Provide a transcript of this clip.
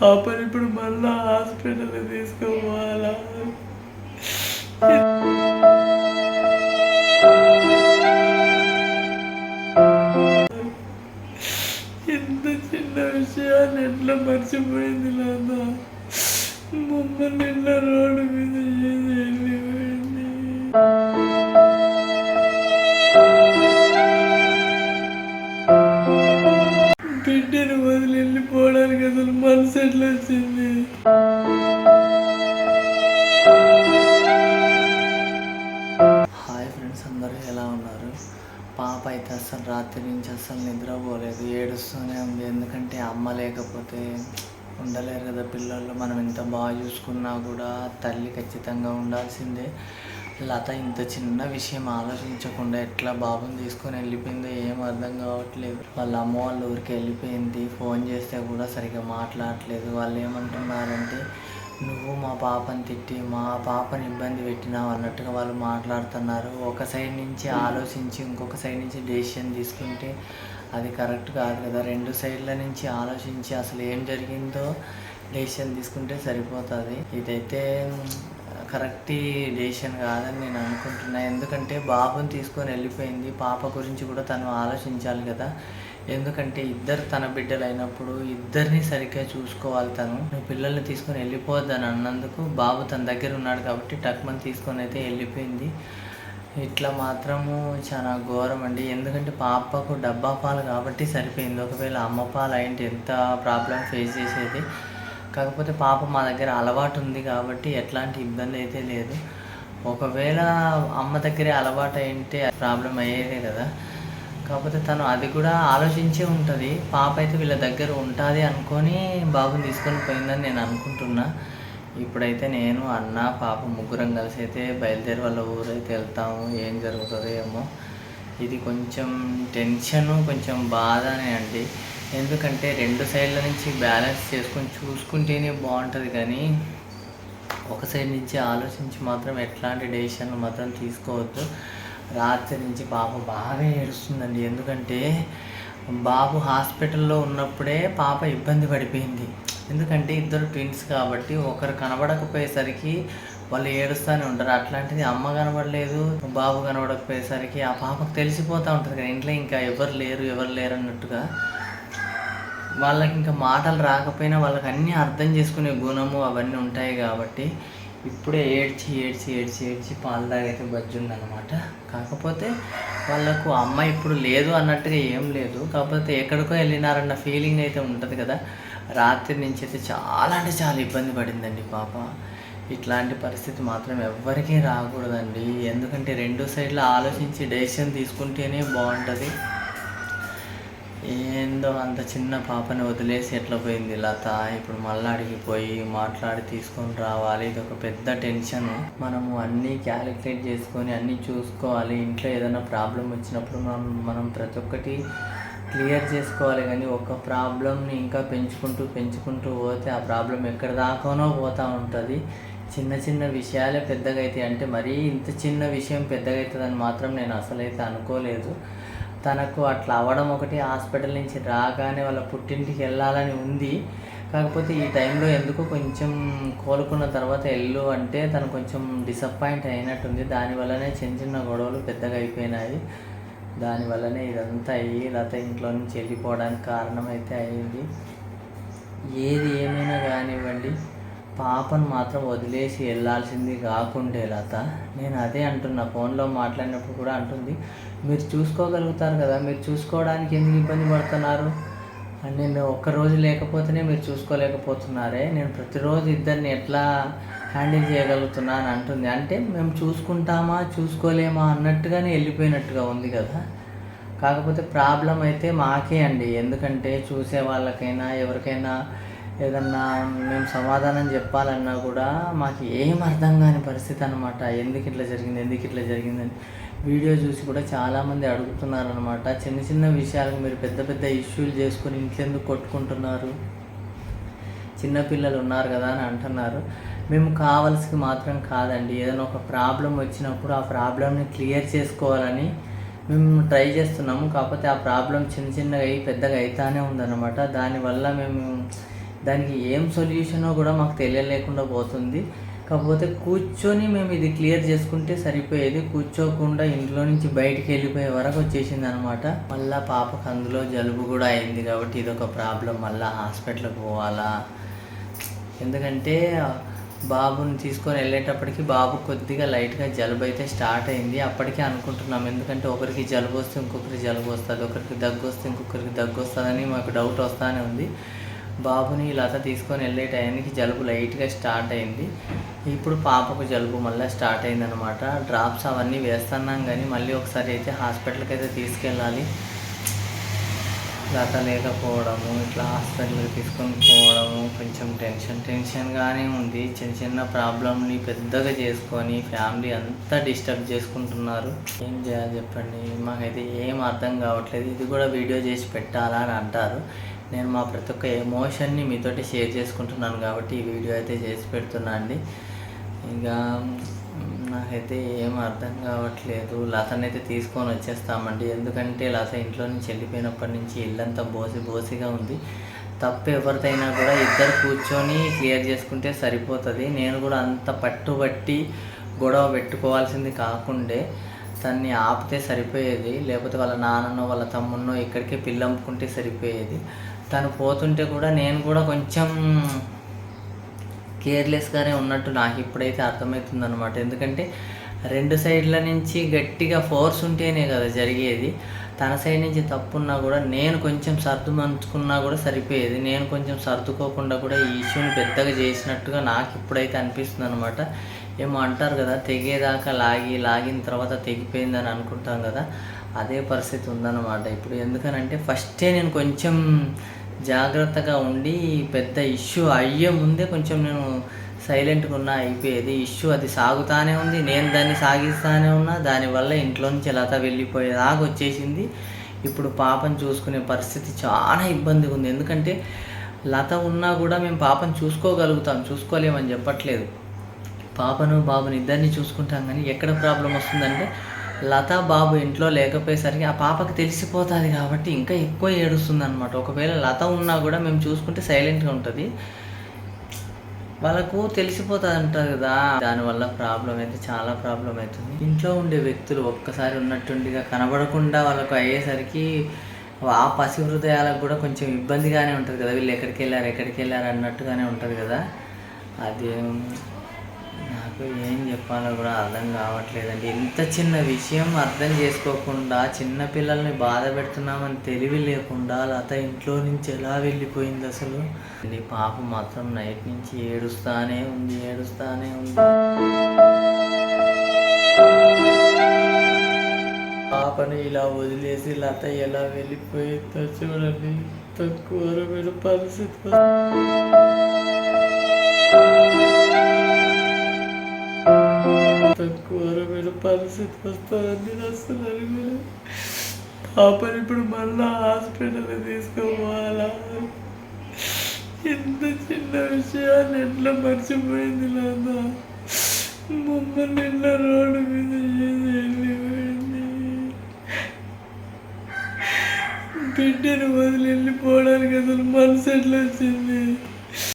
పాపని ఇప్పుడు మళ్ళా హాస్పిటల్ తీసుకోవాలా? ఎంత చిన్న విషయాన్ని ఎట్లా మర్చిపోయింది లేదా మమ్మల్ని ఎట్లా రోడ్డు మీద చేసి అసలు మనసు ఎట్లా వచ్చింది హాయ్ ఫ్రెండ్స్ అందరూ ఎలా ఉన్నారు? పాప అయితే అసలు రాత్రి నుంచి అసలు నిద్రపోలేదు ఏడుస్తూనే ఉంది. ఎందుకంటే అమ్మ లేకపోతే ఉండలేరు కదా పిల్లలు. మనం ఎంత బాగా చూసుకున్నా కూడా తల్లి ఖచ్చితంగా ఉండాల్సిందే. లత ఇంత చిన్న విషయం ఆలోచించకుండా ఎట్లా బాబుని తీసుకొని వెళ్ళిపోయిందో ఏం అర్థం కావట్లేదు. వాళ్ళ అమ్మ వాళ్ళ ఊరికి వెళ్ళిపోయింది. ఫోన్ చేస్తే కూడా సరిగ్గా మాట్లాడట్లేదు. వాళ్ళు ఏమంటున్నారంటే నువ్వు మా పాపని తిట్టి మా పాపని ఇబ్బంది పెట్టినావు అన్నట్టుగా వాళ్ళు మాట్లాడుతున్నారు. ఒక సైడ్ నుంచి ఆలోచించి ఇంకొక సైడ్ నుంచి డెసిషన్ తీసుకుంటే అది కరెక్ట్ కాదు కదా. రెండు సైడ్ల నుంచి ఆలోచించి అసలు ఏం జరిగిందో డెసిషన్ తీసుకుంటే సరిపోతుంది. ఇదైతే కరెక్ట్ డెసిషన్ కాదని నేను అనుకుంటున్నా. ఎందుకంటే బాబుని తీసుకొని వెళ్ళిపోయింది. పాప గురించి కూడా తను ఆలోచించాలి కదా. ఎందుకంటే ఇద్దరు తన బిడ్డలు అయినప్పుడు ఇద్దరిని సరిగ్గా చూసుకోవాలి తను. నువ్వు పిల్లల్ని తీసుకొని వెళ్ళిపోవద్దని అన్నందుకు బాబు తన దగ్గర ఉన్నాడు కాబట్టి టక్మని తీసుకొని అయితే వెళ్ళిపోయింది. ఇట్లా మాత్రము చాలా ఘోరం అండి. ఎందుకంటే పాపకు డబ్బా పాలు కాబట్టి సరిపోయింది. ఒకవేళ అమ్మ పాలు అయింటే ఎంత ప్రాబ్లం ఫేస్ చేసేది. కాకపోతే పాప మా దగ్గర అలవాటు ఉంది కాబట్టి ఎట్లాంటి ఇబ్బంది అయితే లేదు. ఒకవేళ అమ్మ దగ్గరే అలవాటు అయింటే ప్రాబ్లం అయ్యేదే కదా. కాకపోతే తను అది కూడా ఆలోచించే ఉంటుంది. పాప అయితే వీళ్ళ దగ్గర ఉంటుంది అనుకొని బాబుని తీసుకొని పోయిందని నేను అనుకుంటున్నా. ఇప్పుడైతే నేను అన్న పాప ముగ్గురం కలిసి అయితే బయలుదేరి వాళ్ళ ఊరైతే వెళ్తాము. ఏం జరుగుతుందో ఏమో. ఇది కొంచెం టెన్షను కొంచెం బాధనే అండి. ఎందుకంటే రెండు సైడ్ల నుంచి బ్యాలెన్స్ చేసుకొని చూసుకుంటేనే బాగుంటుంది కానీ ఒక సైడ్ నుంచి ఆలోచించి మాత్రం ఎట్లాంటి డెసిషన్లు మాత్రం తీసుకోవద్దు. రాత్రి నుంచి పాప బాగా ఏడుస్తుందండి. ఎందుకంటే బాబు హాస్పిటల్లో ఉన్నప్పుడే పాప ఇబ్బంది పడిపోయింది. ఎందుకంటే ఇద్దరు ట్విన్స్ కాబట్టి ఒకరు కనబడకపోయేసరికి వాళ్ళు ఏడుస్తూనే ఉంటారు. అట్లాంటిది అమ్మ కనబడలేదు బాబు కనబడకపోయేసరికి ఆ పాపకు తెలిసిపోతూ ఉంటుంది కదా. ఇంట్లో ఇంకా ఎవరు లేరు ఎవరు లేరు అన్నట్టుగా. వాళ్ళకి ఇంకా మాటలు రాకపోయినా వాళ్ళకి అన్నీ అర్థం చేసుకునే గుణము అవన్నీ ఉంటాయి కాబట్టి ఇప్పుడే ఏడ్చి ఏడ్చి ఏడ్చి ఏడ్చి పాలు తాగైతే బజ్జుందనమాట కాకపోతే వాళ్ళకు అమ్మ ఇప్పుడు లేదు అన్నట్టుగా ఏం లేదు. కాకపోతే ఎక్కడికో వెళ్ళినారన్న ఫీలింగ్ అయితే ఉంటుంది కదా. రాత్రి నుంచి అయితే చాలా అంటే చాలా ఇబ్బంది పడిందండి పాప. ఇట్లాంటి పరిస్థితి మాత్రం ఎవ్వరికీ రాకూడదండి. ఎందుకంటే రెండు సైడ్లు ఆలోచించి డెసిషన్ తీసుకుంటేనే బాగుంటుంది. ఏందో అంత చిన్న పాపని వదిలేసి ఎట్లా పోయింది లత? ఇప్పుడు మళ్ళీ అడిగిపోయి మాట్లాడి తీసుకొని రావాలి. ఇది ఒక పెద్ద టెన్షన్. మనము అన్నీ క్యాలిక్యులేట్ చేసుకొని అన్నీ చూసుకోవాలి. ఇంట్లో ఏదైనా ప్రాబ్లం వచ్చినప్పుడు మనం మనం ప్రతి ఒక్కటి క్లియర్ చేసుకోవాలి కానీ ఒక ప్రాబ్లమ్ని ఇంకా పెంచుకుంటూ పెంచుకుంటూ పోతే ఆ ప్రాబ్లం ఎక్కడ దాకానో పోతూ ఉంటుంది. చిన్న చిన్న విషయాలే పెద్దగా అవుతాయి అంటే మరీ ఇంత చిన్న విషయం పెద్దగా అవుతుందని మాత్రం నేను అసలైతే అనుకోలేదు. తనకు అట్లా అవ్వడం ఒకటి హాస్పిటల్ నుంచి రాగానే వాళ్ళ పుట్టింటికి వెళ్ళాలని ఉంది. కాకపోతే ఈ టైంలో ఎందుకో కొంచెం కోలుకున్న తర్వాత ఎల్లు అంటే తను కొంచెం డిసప్పాయింట్ అయినట్టుంది. దానివల్లనే చిన్న చిన్న గొడవలు పెద్దగా అయిపోయినాయి. దానివల్లనే ఇదంతా అయ్యి లత ఇంట్లో నుంచి వెళ్ళిపోవడానికి కారణమైతే అయ్యింది. ఏది ఏమైనా కానివ్వండి. పాపను మాత్రం వదిలేసి వెళ్ళాల్సింది కాకుండే లత నేను అదే అంటున్నా. ఫోన్లో మాట్లాడినప్పుడు కూడా అంటుంది. మీరు చూసుకోగలుగుతారు కదా మీరు చూసుకోవడానికి ఎందుకు ఇబ్బంది పడుతున్నారు? అని నేను ఒక్కరోజు లేకపోతేనే మీరు చూసుకోలేకపోతున్నారే. నేను ప్రతిరోజు ఇద్దరిని ఎట్లా హ్యాండిల్ చేయగలుగుతున్నా అని అంటుంది. అంటే మేము చూసుకుంటామా చూసుకోలేమా అన్నట్టుగానే వెళ్ళిపోయినట్టుగా ఉంది కదా. కాకపోతే ప్రాబ్లం అయితే మాకే అండి. ఎందుకంటే చూసే వాళ్ళకైనా ఎవరికైనా ఏదన్నా మేము సమాధానం చెప్పాలన్నా కూడా మాకు ఏం అర్థం కాని పరిస్థితి అనమాట ఎందుకు ఇట్లా జరిగింది? ఎందుకు ఇట్లా జరిగిందని వీడియో చూసి కూడా చాలామంది అడుగుతున్నారు అనమాట చిన్న చిన్న విషయాలకు మీరు పెద్ద పెద్ద ఇష్యూలు చేసుకొని ఇంట్లో ఎందుకు కొట్టుకుంటున్నారు చిన్నపిల్లలు ఉన్నారు కదా అని అంటున్నారు. మేము కావాల్సి మాత్రం కాదండి. ఏదైనా ఒక ప్రాబ్లం వచ్చినప్పుడు ఆ ప్రాబ్లమ్ని క్లియర్ చేసుకోవాలని మేము ట్రై చేస్తున్నాము. కాకపోతే ఆ ప్రాబ్లం చిన్న చిన్నగా అయ్యి పెద్దగా అవుతానే ఉందన్నమాట. దానివల్ల మేము దానికి ఏం సొల్యూషనో కూడా మాకు తెలియలేకుండా పోతుంది. కాకపోతే కూర్చొని మేము ఇది క్లియర్ చేసుకుంటే సరిపోయేది. కూర్చోకుండా ఇంట్లో నుంచి బయటికి వెళ్ళిపోయే వరకు వచ్చేసింది అనమాట మళ్ళీ పాపకు అందులో జలుబు కూడా అయింది కాబట్టి ఇది ఒక ప్రాబ్లం. మళ్ళీ హాస్పిటల్కి పోవాలా? ఎందుకంటే బాబుని తీసుకొని వెళ్ళేటప్పటికి బాబు కొద్దిగా లైట్గా జలుబు అయితే స్టార్ట్ అయింది. అప్పటికే అనుకుంటున్నాం. ఎందుకంటే ఒకరికి జలుబు వస్తే ఇంకొకరికి జలుబు వస్తుంది. ఒకరికి దగ్గు వస్తే ఇంకొకరికి దగ్గు వస్తుందని మాకు డౌట్ వస్తూనే ఉంది. బాబుని లత తీసుకొని వెళ్ళే టైంకి జలుబు లైట్గా స్టార్ట్ అయింది. ఇప్పుడు పాపకు జలుబు మళ్ళీ స్టార్ట్ అయిందనమాట డ్రాప్స్ అవన్నీ వేస్తున్నాం కానీ మళ్ళీ ఒకసారి అయితే హాస్పిటల్కి అయితే తీసుకెళ్ళాలి. లత లేకపోవడము ఇట్లా హాస్పిటల్కి తీసుకొని పోవడము కొంచెం టెన్షన్ టెన్షన్గానే ఉంది. చిన్న చిన్న ప్రాబ్లమ్ని పెద్దగా చేసుకొని ఫ్యామిలీ అంతా డిస్టర్బ్ చేసుకుంటున్నారు. ఏం చేయాలి చెప్పండి? మాకైతే ఏం అర్థం కావట్లేదు. ఇది కూడా వీడియో చేసి పెట్టాలా అని అంటారు. నేను మా ప్రతి ఒక్క ఎమోషన్ని మీతోటి షేర్ చేసుకుంటున్నాను కాబట్టి ఈ వీడియో అయితే చేసి పెడుతున్నా అండి. ఇంకా నాకైతే ఏం అర్థం కావట్లేదు. లతనైతే తీసుకొని వచ్చేస్తామండి. ఎందుకంటే లత ఇంట్లో నుంచి వెళ్ళిపోయినప్పటి నుంచి ఇల్లంతా బోసి బోసిగా ఉంది. తప్పు ఎవరిదైనా కూడా ఇద్దరు కూర్చొని క్లియర్ చేసుకుంటే సరిపోతుంది. నేను కూడా అంత పట్టుబట్టి గొడవ పెట్టుకోవాల్సింది కాకుండే తన్ని ఆపితే సరిపోయేది. లేకపోతే వాళ్ళ నాన్ననో వాళ్ళ తమ్మున్నో ఇక్కడికే పిల్లంపుకుంటే సరిపోయేది. తను పోతుంటే కూడా నేను కూడా కొంచెం కేర్లెస్గానే ఉన్నట్టు నాకు ఇప్పుడైతే అర్థమవుతుంది అనమాట ఎందుకంటే రెండు సైడ్ల నుంచి గట్టిగా ఫోర్స్ ఉంటేనే కదా జరిగేది. తన సైడ్ నుంచి తప్పున్నా కూడా నేను కొంచెం సర్దు మంచుకున్నా కూడా సరిపోయేది. నేను కొంచెం సర్దుకోకుండా కూడా ఈ ఇష్యూని పెద్దగా చేసినట్టుగా నాకు ఇప్పుడైతే అనిపిస్తుంది అనమాట ఏమో అంటారు కదా తెగేదాకా లాగి లాగిన తర్వాత తెగిపోయిందని అనుకుంటాం కదా అదే పరిస్థితి ఉందన్నమాట. ఇప్పుడు ఎందుకనంటే ఫస్టే నేను కొంచెం జాగ్రత్తగా ఉండి పెద్ద ఇష్యూ అయ్యే ముందే కొంచెం నేను సైలెంట్గా ఉన్నా అయిపోయేది. ఇష్యూ అది సాగుతానే ఉంది. నేను దాన్ని సాగిస్తానే ఉన్నా దానివల్ల ఇంట్లో నుంచి లత వెళ్ళిపోయేదాకా వచ్చేసింది. ఇప్పుడు పాపను చూసుకునే పరిస్థితి చాలా ఇబ్బందిగా ఉంది. ఎందుకంటే లత ఉన్నా కూడా మేము పాపను చూసుకోగలుగుతాం చూసుకోలేమని చెప్పట్లేదు. పాపను బాబుని ఇద్దరిని చూసుకుంటాం కానీ ఎక్కడ ప్రాబ్లం వస్తుందంటే లత బాబు ఇంట్లో లేకపోయేసరికి ఆ పాపకి తెలిసిపోతుంది కాబట్టి ఇంకా ఎక్కువ ఏడుస్తుంది అనమాట ఒకవేళ లత ఉన్నా కూడా మేము చూసుకుంటే సైలెంట్గా ఉంటుంది. వాళ్ళకు తెలిసిపోతుంది అంటారు కదా. దానివల్ల ప్రాబ్లం అయితే చాలా ప్రాబ్లం అవుతుంది. ఇంట్లో ఉండే వ్యక్తులు ఒక్కసారి ఉన్నట్టుండిగా కనబడకుండా వాళ్ళకు అయ్యేసరికి ఆ పసి హృదయాలకు కూడా కొంచెం ఇబ్బందిగానే ఉంటుంది కదా. వీళ్ళు ఎక్కడికి వెళ్ళారు ఎక్కడికి వెళ్ళారు అన్నట్టుగానే ఉంటుంది కదా. అది నాకు ఏం చెప్పాలో కూడా అర్థం కావట్లేదండి. ఇంత చిన్న విషయం అర్థం చేసుకోకుండా చిన్న పిల్లల్ని బాధ పెడుతున్నామని తెలివి లేకుండా లత ఇంట్లో నుంచి ఎలా వెళ్ళిపోయింది అసలు? పాప మాత్రం నైట్ నుంచి ఏడుస్తానే ఉంది ఏడుస్తానే ఉంది. పాపని ఇలా వదిలేసి లత ఎలా వెళ్ళిపోయిందో చూడండి. తక్కువ పరిస్థితి. తక్కువ పరిస్థితి వస్తుందని అసలు అనుకోలేదు పాపని ఇప్పుడు మళ్ళా హాస్పిటల్ తీసుకోవాలా ఎంత చిన్న విషయాన్ని ఎట్లా మర్చిపోయింది లేదా మమ్మల్ని ఎట్లా రోడ్డు మీద చేసి వెళ్ళిపోయింది. బిడ్డను వదిలి వెళ్ళిపోవడానికి అసలు మనసు ఎట్లా వచ్చింది?